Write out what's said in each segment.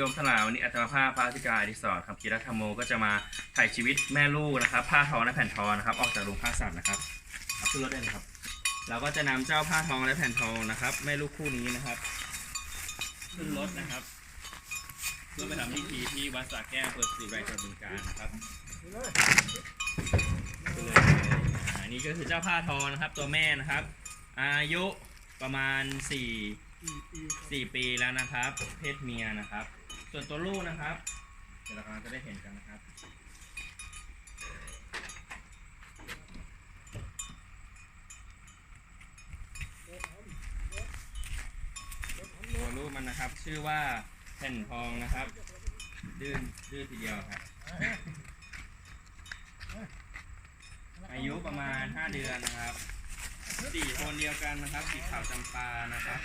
โยมสลาวันนี้อัตมาภาพพระอธิการอดิศรครับกิรธรรมโมก็จะมาถ่ายชีวิตแม่ลูกนะครับ ผ้าทองและแผ่นทองนะครับ ออกจากโรงฆ่าสัตว์นะครับเอาขึ้นรถได้เลยครับ เราก็จะนำเจ้าผ้าทองและแผ่นทองนะครับแม่ลูกคู่นี้นะครับ ขึ้นรถนะครับ เพื่อไปทำพิธีที่วัดสระแก้วเภอศรีไรจังหวัดบึงกาฬนะครับขึ้นเลยอ่าอันนี้ก็คือเจ้าผ้าทองนะครับ ตัวแม่นะครับ อายุประมาณสี่สี่ปีแล้วนะครับ เพศเมียนะครับ ส่วนตัวลูกนะครับ เดี๋ยวเรากำลังจะได้เห็นกันนะครับ ตัวลูกมันนะครับ ชื่อว่าแผ่นทองนะครับ ดื้อดื้อทีเดียวครับ อายุประมาณ 5 เดือนนะครับสีโทนเดียวกันนะครับสีขาวจำปานะครับ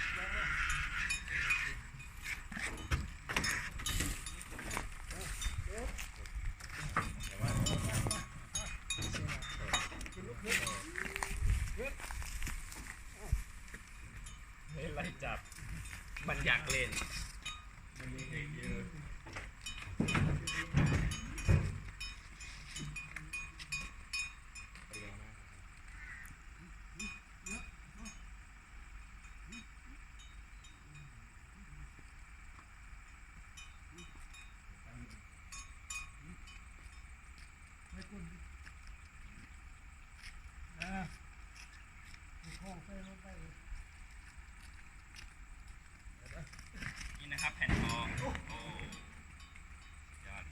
เล่นไล่จับ มันอยากเล่น มันมีเด็กเยอะนี่นะ ครับแผ่นทอง โอ้ยอด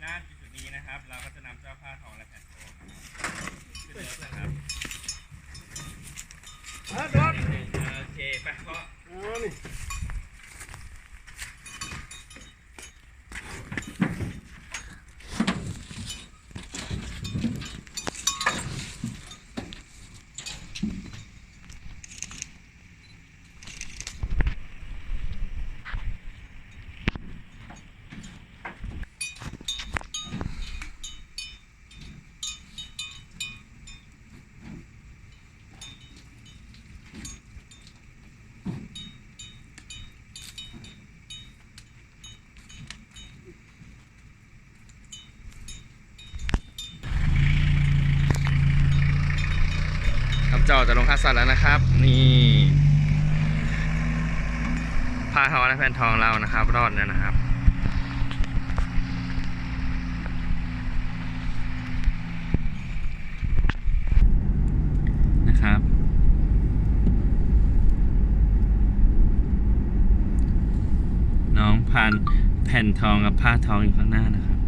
หน้าจุดๆนี้นะครับ เราก็จะนำเจ้าผ้าทองและแผ่นทองขึ้นรถนะครับฮะโดนโอเคไปก็อ๋อนี่ เจ้าจะลงคัสสัตว์แล้วนะครับ นี่ผ้าทองและแผ่นทองเรานะครับ รอดแล้วนะครับนะครับน้องพันแผ่นทองกับผ้าทองอยู่ข้างหน้านะครับ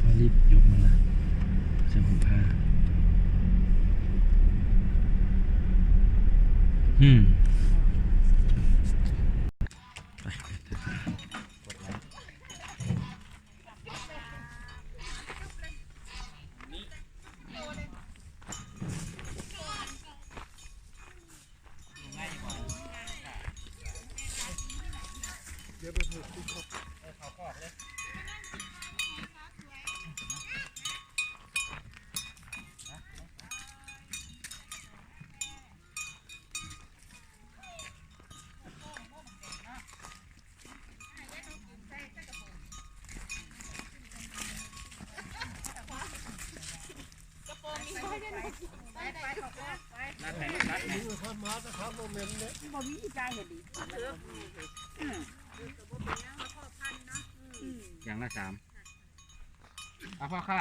ก็รีบยกมาละเสื้อผมผ้าอืม ย่างละสามเอาพ่อค่ะ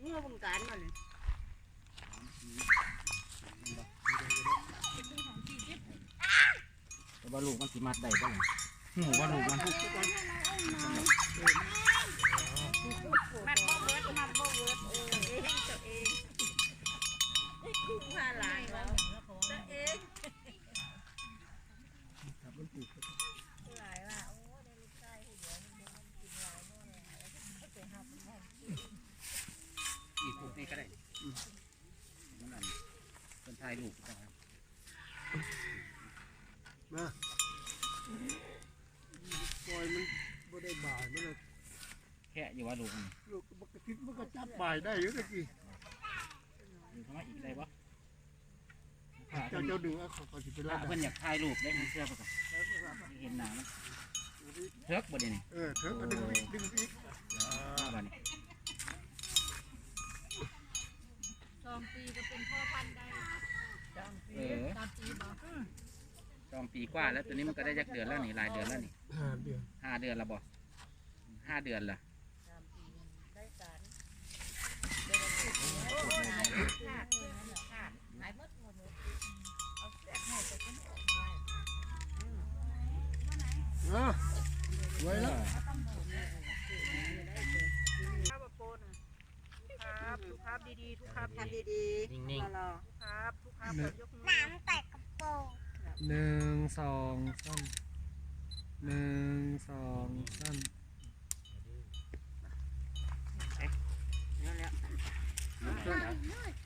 เมื่อวงการมาเลยแต่ว่าลูกมันสิมัดได้บ้างหูว่าลูกมันมันบ่เวิร์ดมันบ่เวิร์ดเออเองตัวเองคุ้มค่าหลายแล้วตัวเองหลายว่าโอ้ได้ลูกชายผู้เดียวนี่มันกินหลายโน่นหลายแล้วไปหาเป็นแม่ อีกพวกนี้ก็ได้นั่นนั่นเป็นทายลูกจังครับ นะปล่อยมันบ่ได้บ่ายมันน่ะ แค่อยู่ ว่าลูกมันลูกมันก็คิดมันก็จับบ่ายได้อยู่ตะกี้อยู่เข้ามาอีกได้ปะเจ้าเจ้าดึงเอาเขาเขาสิไปถ้ารัดเพิ่นอยากถ่ายรูปได้มันเชื่อปะครับเห็นหน้ามันเทิกบ่ได้นี่เออเธอก็ดึงอีกดึงอีกว่าบ่นี่สองปีก็เป็นพ่อพันธุ์ได้เออตามปีบ่จองปีกว่าแล้วตัวนี้มันก็ได้จักเดือนแล้วนี่หลายเดือนแล้วนี่ห้าเดือนห้าเดือนและบ่ห้าเดือนละ ตามปีได้การเดี๋ยวเราพูดถึงโอ้ยหาย ขาดขาดหายหมดหมดเลยเอาแสงให้ไปกันออกได้อะไว้แล้วครับทุกครับดีๆทุกครับทำดีนิ่งๆทุกครับทุกครับกดยกมือหนึ่งสองสามหนึ่งสองสามแม่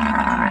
Ah.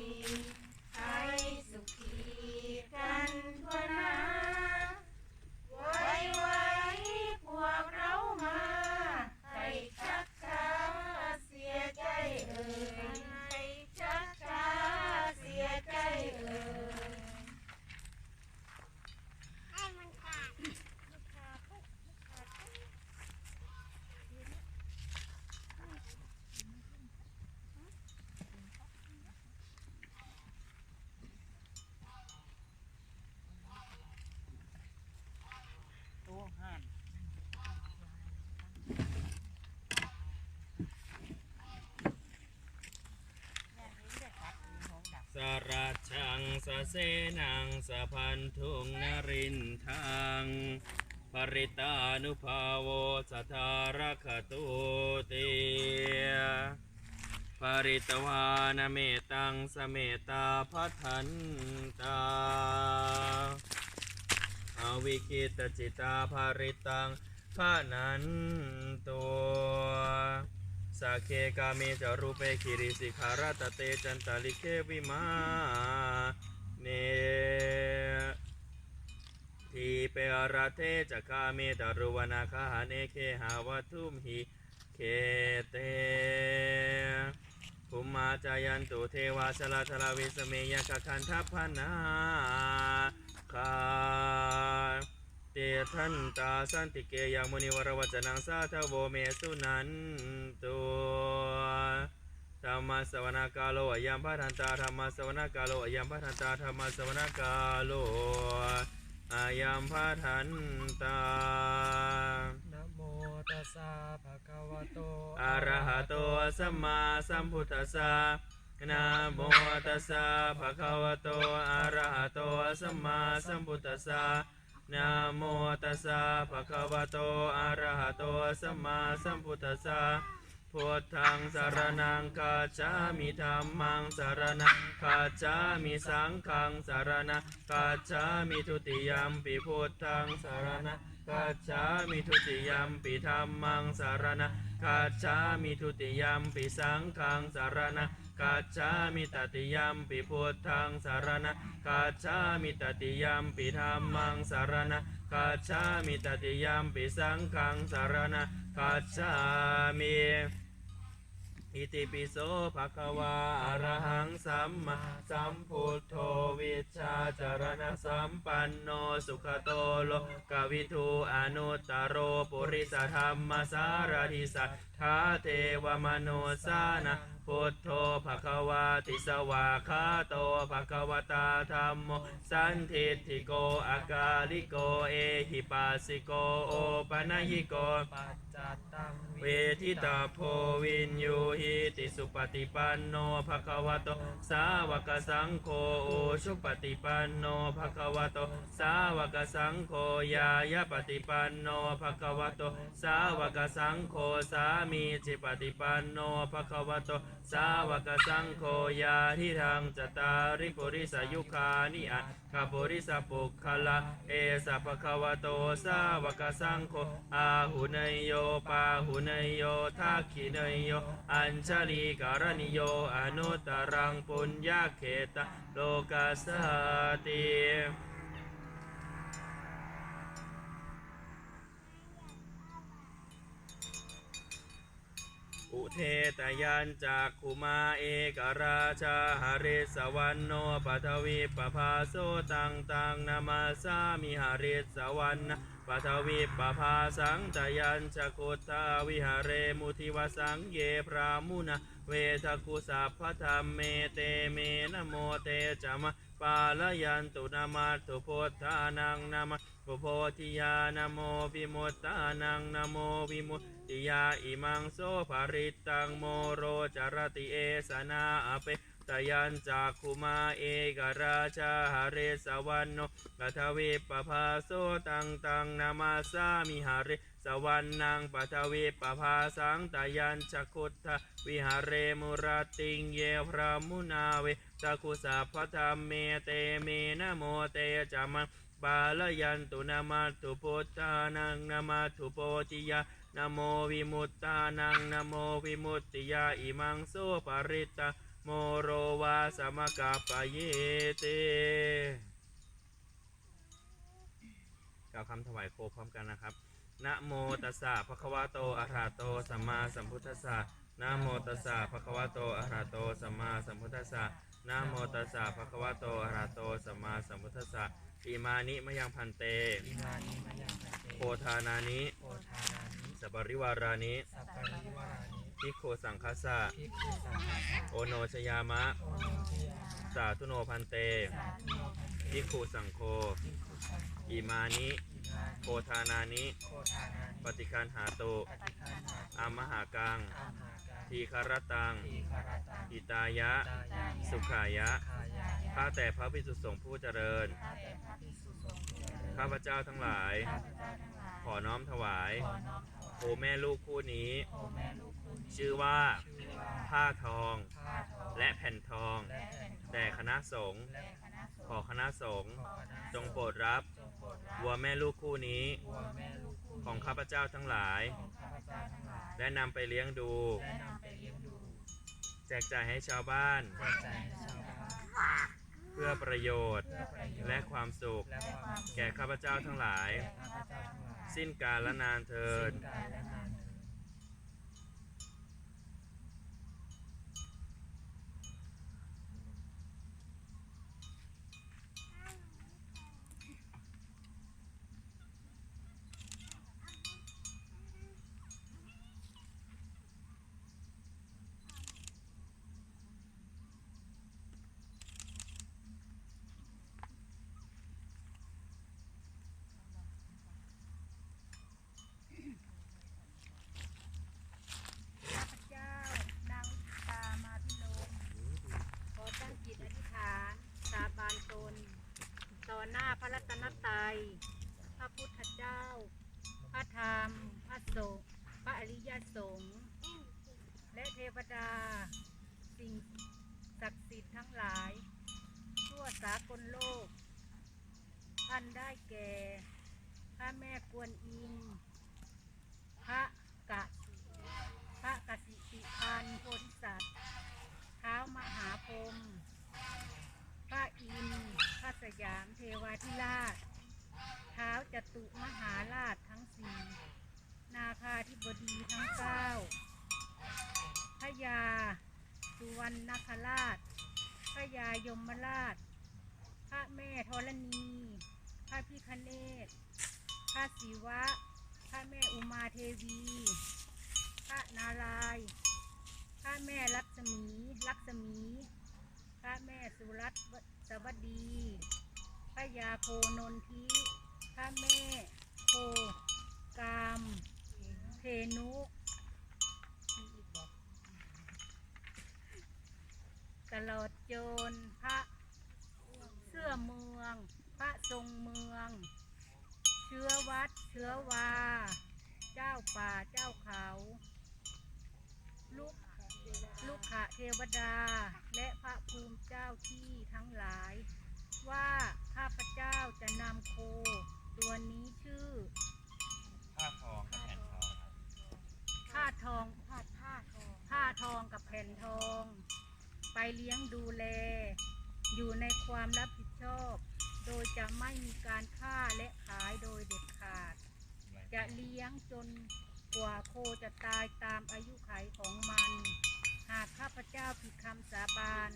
Amen. สะเสนังสพันทุงนรินทังปริตานุภาโวสทารคตุเตปริตวานเมตังสเมตาพัทันตาอวิคิตจิตาภาริตังพานันตัว สักเคกาเมจารูเปคิริสิขาราตเตจันตาลิเควิมาเนทีเปอราเทจักาเมตารุวนาคาหาเนเคหาวัตุมหิเคเตภุมมาจายันตุเทวาชลาชลาวิสเมยกคันทัพพนาคา เตทันตาสันติเกยังมุนิวรวัจนังสาทโวเมสุนันตุธรรมสวนากาโลอยัมพัทันตาธรรมสวนากาโลอยัมพัทันตาธรรมสวนากาโลอายัมพัทันตานะโมตัสสะภะคะวะโตอะระหะโตสัมมาสัมพุทธัสสะนะโมตัสสะภะคะวะโตอะระหะโตสัมมาสัมพุทธัสสะ นะโมตัสสะภะคะวะโตอะระหะโตสัมมาสัมพุทธัสสะพุทธังสารนังคาจามิธัมมังสารนังคาจามิสังฆังสารนังคาจามิทุติยมปิพุทธังสารนังกัจามิทุติยมปิธัมมังสารณะกัจามิทุติยมปิสังฆังสารณะ กัจฉามิตติยัมปิพุทธังสารณะกัจฉามิตติยัมปิธัมมังสารณะกัจฉามิตติยัมปิสังฆังสารณะกัจฉามิ อิติปิโสภะคะวาอะระหังสัมมาสัมพุทโธวิชชาจารณะสัมปันโนสุขโตโลกวิทูอนุตตรโรปุริสธรรมสารทิสัทธาเทวมโนสานะพุทโธภะคะวาติสวาคาโตภะคะวตาธรรมโมสันทิฏฐิโกอากาลิโกเอหิปัสสิโกโอปะนะหิโกปัจจัตตังเวทิตาโพวินยูหิติสุปฏิปันโนภะคะวะโตสาวกสังโฆโอชุปฏิปันโนภะคะวะโตสาวกสังโฆยายาปฏิปันโนภะคะวะโตสาวกสังโฆสามีจิปฏิปันโนภะคะวะโตสาวกสังโฆยาทิทางจตาริปุริสยุคานิอัตคาปุริสปุคละ เอสะภะคะวะโตสาวกสังโฆอาหุเนยโยปาหุเนยโยทักขิเนยโยอัญชลีการณิโยอนุตรังปุญญาเขตโลกาสสติ อุเทตยันจากคุมาเอกราชาหาริสวรรณโนปัทวีปภาโสตังตังนามาสามิหาริสวรรณปัทวีปภาสังตยัญชกุตาวิหาเรมุทิวสังเยพรามุนาเวทกุสัพพธรรมเมเตเมนโมเตจามะปาลยันตุนามาตุโพธานังนามา โพธิยานโมวิมุตตานังนโมวิมุตติยาอิมังโสภาริตังโมโรจารติเอสนาอเปตยันจากคุมาเอกราชาหาเรสวรรโนกัทวิปภาโสตังตังนามาสามิหาเรสวรรนังปัทวิปภาสังตยัญชคุตทะวิหาเรมุรติงเยพระมุนาเวจักุสัพพธรรมเมเตเมนะโมเตจามัง ปาลยันตุนามาตุพุทธานังนามาตุโพธิยานโมวิมุตตานังนโมวิมุตติยาอิมังโสปาริตาโมโรวาสมกาปเยเตกล่าวคำถวายโคพร้อมกันนะครับนะโมตัสสะภะคะวะโตอะระหะโตสัมมาสัมพุทธัสสะนะโมตัสสะภะคะวะโตอะระหะโตสัมมาสัมพุทธัสสะนะโมตัสสะภะคะวะโตอะระหะโตสัมมาสัมพุทธัสสะ อิมานิมะยังพันเต อิมานิมยังพันเตโพธานานิโอทานานิสัปปริวารานิสัปปะริวารานิพิกโขสังคัสสะภิกขุสังฆัสสะโอโนชยามะ โอโนทิยามะ สาธุโนพันเตสาธุโนพันเตพิกขุสังโฆภิกขุสังฆ อิมานิโคทานานิ ปฏิคันหาตุปฏิคันหาอามหากังอางทีคารตัง ทีคารตัง อิตายะ สุขายะ ข้าแต่พระพิสุสงฆ์ผู้เจริญ ข้าพเจ้าทั้งหลาย ขอน้อมถวายขอแม่ลูกคู่นี้ ชื่อว่าผ้าทอง และแผ่นทองและแผ่นทองแด่คณะสงฆ์ และคณะสงฆ์ขอคณะสงฆ์ขอคณะจงโปรดรับจงโปรดรับวัวแม่ลูกคู่นี้วัวแม่ลูกคุณของข้าพเจ้าทั้งหลายของข้าพเจ้าทั้งหลาย และนำไปเลี้ยงดูและนำไปเลี้ยงดูแจกจ่ายให้ชาวบ้านแจกจ่ายให้ชาวบ้าน เพื่อประโยชน์เพื่อประโยชน์และความสุขและความสุข แก่ข้าพเจ้าทั้งหลายแก่ข้าพเจ้าทั้งหลายสิ้นกาลและนานเทิน สิ้นกาลและนานเทอญ ข้าพเจ้านางวิตามาพิโลมขอตั้งจิตอธิษฐานสาบานตน ต่อหน้าพระรัตนตรัย พระพุทธเจ้า พระธรรม พระสงฆ์พระอริ ยสงฆ์และเทวดา สิ่งศักดิ์สิทธิ์ทั้งหลาย ทั่วสากลโลก ท่านได้แก่ พระแม่กวนอิมพระกะพระกสิติพันโพธิสัตว์เท้ามหาพรมพระอินทร์พระสยามเทวาธิราช เท้าจตุมหาราชทั้งสี่ นาคาธิบดีทั้งเก้าพระยาสุวรรณคราชพระยายมราช พระแม่ธรณี พระพิคเนศพระศิวะ พระแม่อุมาเทวี พระนารายณ์พระแม่ลักษมีลักษมี พระแม่สุรัตน์สวัสดี พระยาโคนนทิพระแม่โคกาม เทนุกบอกตลอดจนพระเสื้อเมือง พระทรงเมือง เชื้อวัดเชื้อวา เจ้าป่าเจ้าเขา ลูกลูกขะเทวดาและพระภูมิเจ้าที่ทั้งหลาย ว่าข้าพเจ้าจะนำโค ตัวนี้ชื่อ ผ้าทองกับแผ่นทอง ผ้าทองผ้าผ้าทองผ้าทองกับแผ่นทอง ไปเลี้ยงดูแล อยู่ในความรับผิดชอบ โดยจะไม่มีการฆ่าและขายโดยเด็ดขาด จะเลี้ยงจนกว่าโคจะตายตามอายุไขของมัน หากข้าพเจ้าผิดคำสาบาน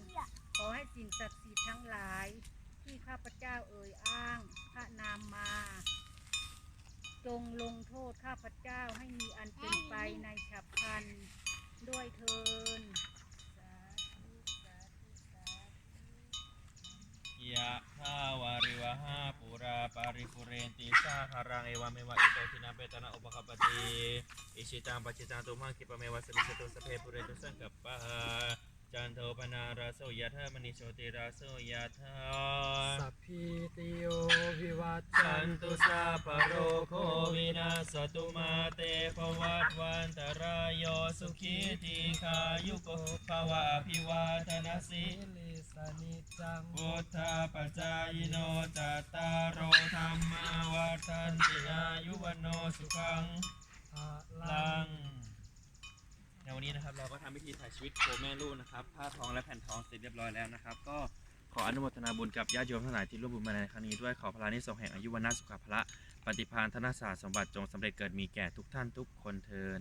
ขอให้สิ่งศักดิ์สิทธิ์ทั้งหลาย ที่ข้าพเจ้าเอ่ยอ้าง พระนามมา จงลงโทษข้าพเจ้าให้มีอันเป็นไปในฉับพลันด้วยเทินยะทาวาริวหาปุราปาริปุเรนติสาหารังเอวาเมวะอิโตทินาเปตนาอุปกปปติอิชิตังปัจจิตังตุมังคิปะเมวะสมิจตุสเพปุเรตุสังกัปปะ จันโทปนาราโสยะธามณิโชติราโสยะธาสัพพิติโยวิวัจจัจันนตุตุสาปโรโควินาสตุมาเตภวัตวันตรายโยสุขีทีขายุโกภวะอภิวาทนาสิสิลิสนิจจังพุทธปัจจายโนจัตตารโอธรรมาวัฏันติอายุวโนสุขังพระลัลังง ในวันนี้นะครับเราก็ทำพิธีถ่ายชีวิตโคแม่ลูกนะครับผ้าทองและแผ่นทองเสร็จเรียบร้อยแล้วนะครับ ก็ขออนุโมทนาบุญกับญาติโยมทั้งหลายที่ร่วมบุญมาในครั้งนี้ด้วยขอพลานิสงส์แห่งอายุวันาสุขภละปฏิพานธนศาสตร์สมบัติจงสำเร็จเกิดมีแก่ทุกท่านทุกคนเทิน